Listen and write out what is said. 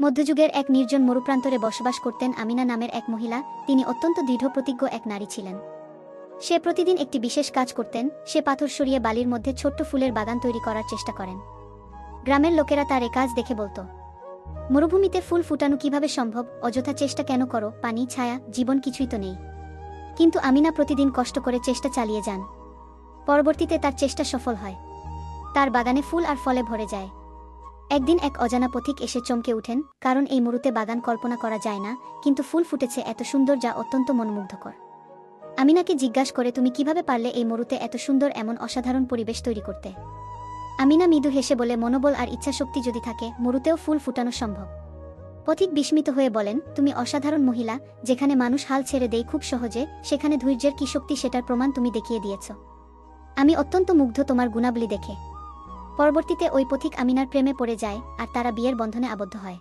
মধ্যযুগের এক নির্জন মরুপ্রান্তরে বসবাস করতেন আমিনা নামের এক মহিলা। তিনি অত্যন্ত দৃঢ়প্রতিজ্ঞ এক নারী ছিলেন। সে প্রতিদিন একটি বিশেষ কাজ করতেন। সে পাথর সরিয়ে বালির মধ্যে ছোট্ট ফুলের বাগান তৈরি করার চেষ্টা করেন। গ্রামের লোকেরা তার এ কাজ দেখে বলতো, মরুভূমিতে ফুল ফুটানো কীভাবে সম্ভব? অযথা চেষ্টা কেন করো? পানি, ছায়া, জীবন কিছুই তো নেই কিন্তু আমিনা প্রতিদিন কষ্ট করে চেষ্টা চালিয়ে যান। পরবর্তীতে তার চেষ্টা সফল হয়। তার বাগানে ফুল আর ফলে ভরে যায়। একদিন এক অজানা পথিক এসে চমকে উঠেন, কারণ এই মরুতে বাগান কল্পনা করা যায় না, কিন্তু ফুল ফুটেছে এত সুন্দর যা অত্যন্ত মনোমুগ্ধকর। আমিনাকে জিজ্ঞাসা করে, তুমি কীভাবে পারলে এই মরুতে এত সুন্দর এমন অসাধারণ পরিবেশ তৈরি করতে? আমিনা মৃদু হেসে বলে, মনোবল আর ইচ্ছাশক্তি যদি থাকে, মরুতেও ফুল ফুটানো সম্ভব। পথিক বিস্মিত হয়ে বলেন, তুমি অসাধারণ মহিলা, যেখানে মানুষ হাল ছেড়ে দেয় খুব সহজে, সেখানে ধৈর্যের কি শক্তি সেটার প্রমাণ তুমি দেখিয়ে দিয়েছ। আমি অত্যন্ত মুগ্ধ তোমার গুণাবলী দেখে। পরবর্তীতে ওই পথিক আমিনার প্রেমে পড়ে যায় আর তারা বিয়ের বন্ধনে আবদ্ধ হয়।